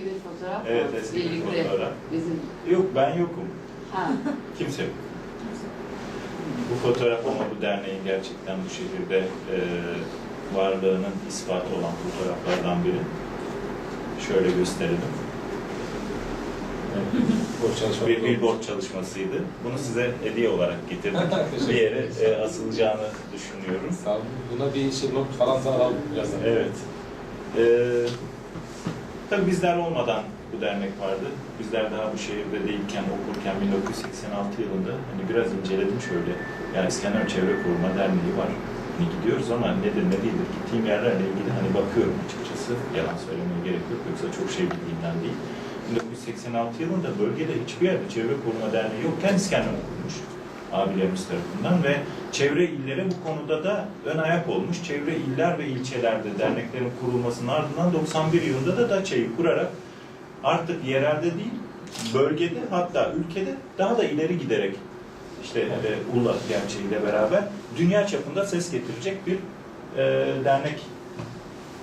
Eski bir fotoğraf. Evet mı? eski bir Birlikte fotoğraf. Bizim. Yok ben yokum. Ha. Kimse yok. Bu fotoğraf ama bu derneğin gerçekten bu şehirde e, varlığının ispatı olan fotoğraflardan biri. Şöyle gösterelim. Evet. Borç çalışma. Bir billboard çalışmasıydı. Bunu size hediye olarak getirdim. Teşekkür bir yere e, asılacağını düşünüyorum. Sağ olun. Buna bir şey not falan sana alalım birazdan. Evet. Ee, tabii bizler olmadan bu dernek vardı. Bizler daha bu şehirde değilken, okurken 1986 yılında hani biraz inceledim şöyle. Yani İskender Çevre Koruma Derneği var. Hani gidiyoruz ama nedir ne değildir gittiğim yerlerle ilgili hani bakıyorum açıkçası. Yalan söylemeye gerek yok. Yoksa çok şey bildiğimden değil. 1986 yılında bölgede hiçbir yerde Çevre Koruma Derneği yokken İskender kurulmuş abilerimiz tarafından ve çevre illere bu konuda da ön ayak olmuş. Çevre iller ve ilçelerde derneklerin kurulmasının ardından 91 yılında da DAÇA'yı kurarak artık yerelde değil, bölgede hatta ülkede daha da ileri giderek işte e, ULA gerçeğiyle beraber dünya çapında ses getirecek bir e, dernek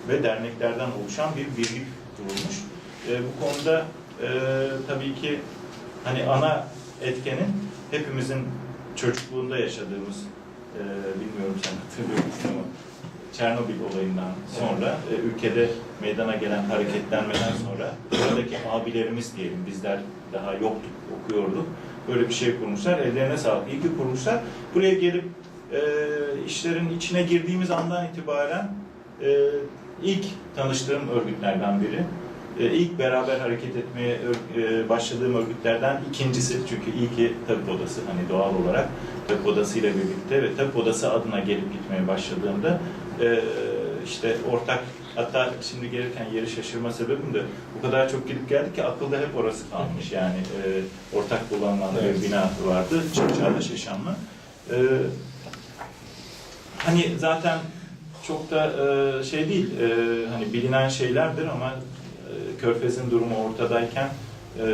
ve derneklerden oluşan bir birlik kurulmuş. E, bu konuda e, tabii ki hani ana etkenin hepimizin çocukluğunda yaşadığımız, e, bilmiyorum sen hatırlıyor musun ama Çernobil olayından sonra e, ülkede meydana gelen hareketlenmeden sonra buradaki abilerimiz diyelim bizler daha yoktuk, okuyorduk. Böyle bir şey kurmuşlar. Ellerine sağlık. İyi ki kurmuşlar. Buraya gelip e, işlerin içine girdiğimiz andan itibaren e, ilk tanıştığım örgütlerden biri. E, ilk beraber hareket etmeye e, başladığım örgütlerden ikincisi. Çünkü ilki tabip odası hani doğal olarak tabip odası ile birlikte ve tabip odası adına gelip gitmeye başladığımda e, işte ortak hatta şimdi gelirken yeri şaşırma sebebim de o kadar çok gidip geldik ki akılda hep orası kalmış. Yani e, ortak kullanılan Evet. bir bina vardı. Çarşıda Şeşanlı. E, hani zaten çok da e, şey değil, e, hani bilinen şeylerdir ama Körfez'in durumu ortadayken e,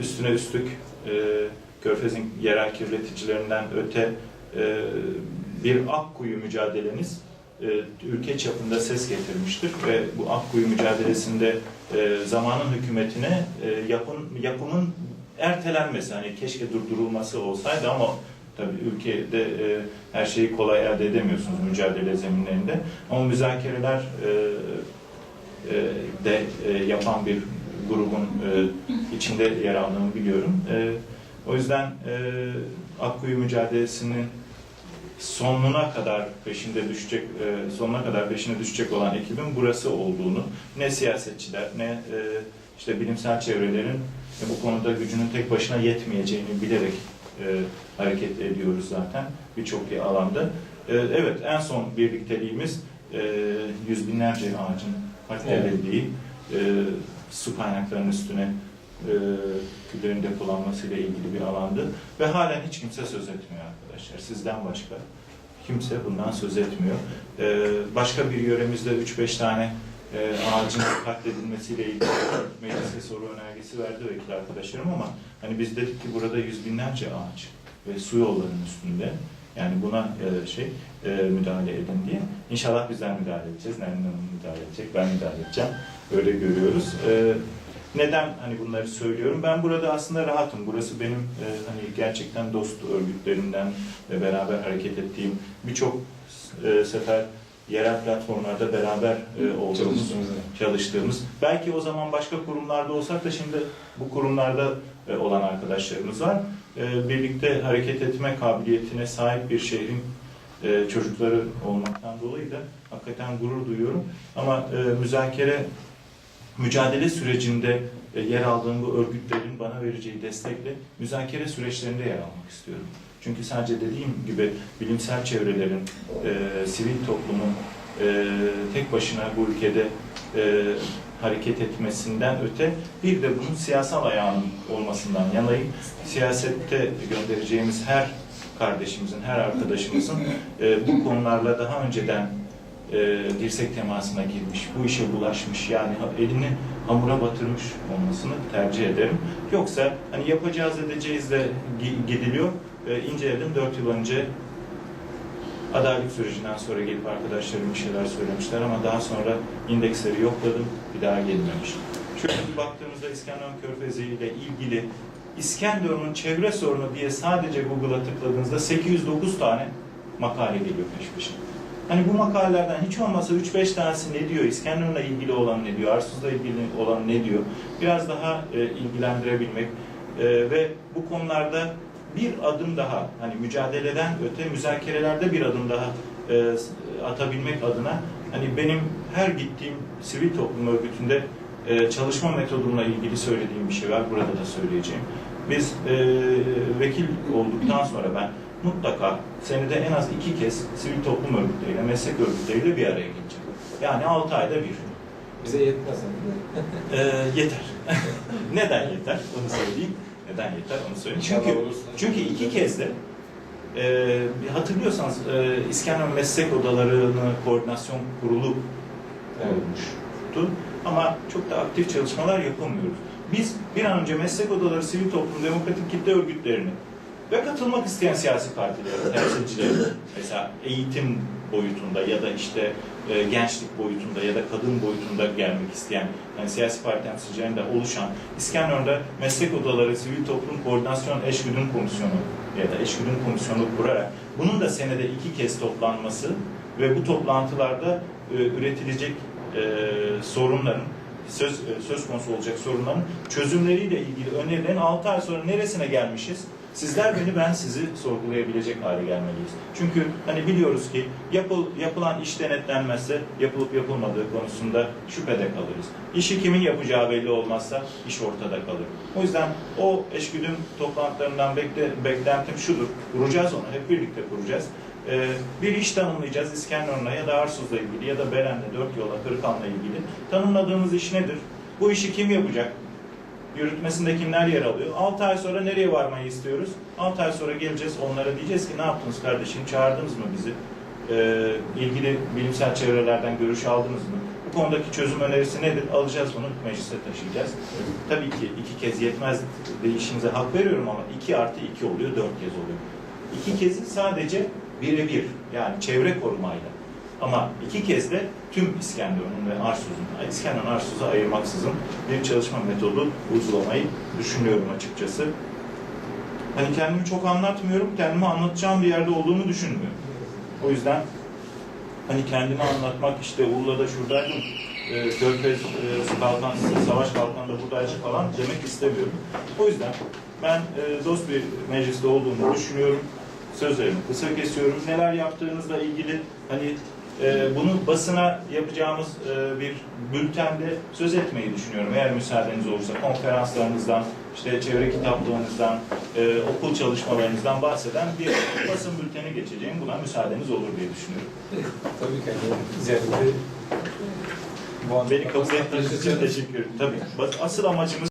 üstüne üstlük e, Körfez'in yerel kirleticilerinden öte e, bir Akkuyu mücadeleniz e, ülke çapında ses getirmiştir ve bu Akkuyu mücadelesinde e, zamanın hükümetine e, yapın, yapımın ertelenmesi, hani keşke durdurulması olsaydı ama tabii ülkede e, her şeyi kolay elde edemiyorsunuz mücadele zeminlerinde. Ama müzakereler e, de e, yapan bir grubun e, içinde yer aldığımı biliyorum. E, o yüzden e, Akkuyu mücadelesinin sonuna kadar peşinde düşecek, e, sonuna kadar peşine düşecek olan ekibin burası olduğunu, ne siyasetçiler ne e, işte bilimsel çevrelerin e, bu konuda gücünün tek başına yetmeyeceğini bilerek e, hareket ediyoruz zaten birçok bir alanda. E, evet, en son birlikteliğimiz e, yüz binlerce ağacın katledildiği, e, su kaynaklarının üstüne e, küllerin depolanmasıyla ilgili bir alandı. Ve halen hiç kimse söz etmiyor arkadaşlar. Sizden başka kimse bundan söz etmiyor. E, başka bir yöremizde 3-5 tane e, ağacın katledilmesiyle ilgili meclise soru önergesi verdi vekil arkadaşlarım ama hani biz dedik ki burada yüz binlerce ağaç ve su yollarının üstünde yani buna e, şey e, müdahale edin diye. İnşallah bizden müdahale edeceğiz. Nermin Hanım müdahale edecek, ben müdahale edeceğim. Öyle görüyoruz. E, neden hani bunları söylüyorum? Ben burada aslında rahatım. Burası benim e, hani gerçekten dost örgütlerinden ve beraber hareket ettiğim birçok e, sefer yerel platformlarda beraber e, olduğumuz çalıştığımız. Belki o zaman başka kurumlarda olsak da şimdi bu kurumlarda e, olan arkadaşlarımız var. E, Birlikte hareket etme kabiliyetine sahip bir şehrin e, çocukları olmaktan dolayı da hakikaten gurur duyuyorum. Ama e, müzakere mücadele sürecinde e, yer aldığım bu örgütlerin bana vereceği destekle müzakere süreçlerinde yer almak istiyorum. Çünkü sadece dediğim gibi bilimsel çevrelerin, e, sivil toplumun e, tek başına bu ülkede e, hareket etmesinden öte bir de bunun siyasal ayağının olmasından yanayım. Siyasette göndereceğimiz her kardeşimizin, her arkadaşımızın e, bu konularla daha önceden e, dirsek temasına girmiş, bu işe bulaşmış yani elini hamura batırmış olmasını tercih ederim. Yoksa hani yapacağız edeceğiz de gi- gidiliyor. E, inceledim. 4 yıl önce adaylık sürecinden sonra gelip arkadaşlarım bir şeyler söylemişler ama daha sonra indeksleri yokladım. Bir daha gelmemiş. şöyle bir baktığımızda İskenderun Körfezi ile ilgili İskenderun'un çevre sorunu diye sadece Google'a tıkladığınızda 809 tane makale geliyor peş peşe. Hani bu makalelerden hiç olmazsa 3-5 tanesi ne diyor, İskenderun'la ilgili olan ne diyor, Arsuz'la ilgili olan ne diyor, biraz daha e, ilgilendirebilmek. E, ve bu konularda bir adım daha, hani mücadeleden öte müzakerelerde bir adım daha e, atabilmek adına hani benim her gittiğim sivil toplum örgütünde e, çalışma metodumla ilgili söylediğim bir şey var, burada da söyleyeceğim. Biz e, vekil olduktan sonra ben mutlaka senede en az iki kez sivil toplum örgütleriyle, meslek örgütleriyle bir araya geleceğim. Yani altı ayda bir. Bize yetmez. E, yeter. Neden yeter? Onu söyleyeyim. Neden yeter? Onu söyleyeyim. Çünkü, çünkü iki kez de e, hatırlıyorsanız e, İskender Meslek Odaları'nı Koordinasyon Kurulu olmuştu. Ama çok da aktif çalışmalar yapamıyoruz. Biz bir an önce meslek odaları, sivil toplum, demokratik kitle örgütlerini ve katılmak isteyen siyasi partilerin temsilcileri, mesela eğitim boyutunda ya da işte e, gençlik boyutunda ya da kadın boyutunda gelmek isteyen yani siyasi parti temsilcilerinde oluşan İskenderun'da meslek odaları, sivil toplum koordinasyon eşgüdüm komisyonu ya da eşgüdüm komisyonu kurarak bunun da senede iki kez toplanması ve bu toplantılarda e, üretilecek e, sorunların söz e, söz konusu olacak sorunların çözümleriyle ilgili önerilerin 6 ay sonra neresine gelmişiz? Sizler beni ben sizi sorgulayabilecek hale gelmeliyiz. Çünkü hani biliyoruz ki yapıl, yapılan iş denetlenmezse yapılıp yapılmadığı konusunda şüphede kalırız. İşi kimin yapacağı belli olmazsa iş ortada kalır. O yüzden o eşgüdüm toplantılarından bekle, beklentim şudur. Kuracağız onu, hep birlikte kuracağız. Ee, bir iş tanımlayacağız İskenderun'la ya da Arsuz'la ilgili ya da Beren'le, Dört Yola, Kırıkan'la ilgili. Tanımladığımız iş nedir? Bu işi kim yapacak? Yürütmesinde kimler yer alıyor? 6 ay sonra nereye varmayı istiyoruz? 6 ay sonra geleceğiz onlara diyeceğiz ki ne yaptınız kardeşim çağırdınız mı bizi? Ee, ilgili bilimsel çevrelerden görüş aldınız mı? Bu konudaki çözüm önerisi nedir? Alacağız bunu meclise taşıyacağız. Tabii ki iki kez yetmez değişimize hak veriyorum ama 2 artı 2 oluyor, 4 kez oluyor. İki kezi sadece birebir yani çevre korumayla. Ama iki kez de tüm İskenderun'un ve Arsuz'un, İskenderun Arsuz'u ayırmaksızın bir çalışma metodu uygulamayı düşünüyorum açıkçası. Hani kendimi çok anlatmıyorum, kendimi anlatacağım bir yerde olduğumu düşünmüyorum. O yüzden hani kendimi anlatmak işte Urla'da şuradaydım, e, Körfez e, kalkan, savaş kalkanında buradaydı falan demek istemiyorum. O yüzden ben e, dost bir mecliste olduğumu düşünüyorum. Sözlerimi kısa kesiyorum. Neler yaptığınızla ilgili hani e, bunu basına yapacağımız e, bir bültende söz etmeyi düşünüyorum. Eğer müsaadeniz olursa konferanslarınızdan, işte çevre kitaplarınızdan, e, okul çalışmalarınızdan bahseden bir basın bülteni geçeceğim. Buna müsaadeniz olur diye düşünüyorum. Tabii ki. Ziyareti bu Beni kabul ettiğiniz için teşekkür ederim. Tabii. Asıl amacımız